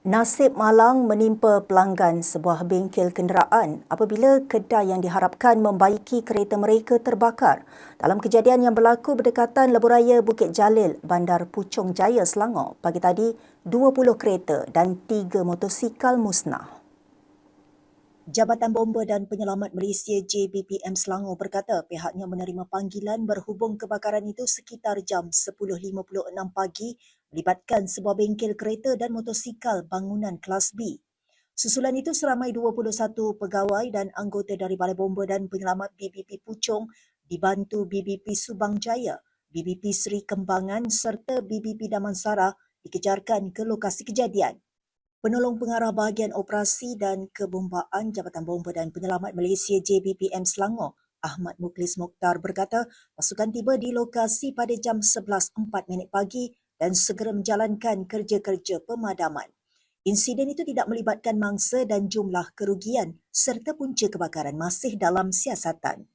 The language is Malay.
Nasib malang menimpa pelanggan sebuah bengkel kenderaan apabila kedai yang diharapkan membaiki kereta mereka terbakar. Dalam kejadian yang berlaku berdekatan Leburaya Bukit Jalil, Bandar Puchong Jaya, Selangor, pagi tadi 20 kereta dan 3 motosikal musnah. Jabatan Bomba dan Penyelamat Malaysia JBPM Selangor berkata pihaknya menerima panggilan berhubung kebakaran itu sekitar jam 10.56 pagi melibatkan sebuah bengkel kereta dan motosikal bangunan kelas B. Susulan itu seramai 21 pegawai dan anggota dari Balai Bomba dan Penyelamat BBP Puchong dibantu BBP Subang Jaya, BBP Seri Kembangan serta BBP Damansara dikejarkan ke lokasi kejadian. Penolong Pengarah Bahagian Operasi dan Kebombaan Jabatan Bomba dan Penyelamat Malaysia JBPM Selangor, Ahmad Muklis Mokhtar berkata pasukan tiba di lokasi pada jam 11.04 minit pagi dan segera menjalankan kerja-kerja pemadaman. Insiden itu tidak melibatkan mangsa dan jumlah kerugian serta punca kebakaran masih dalam siasatan.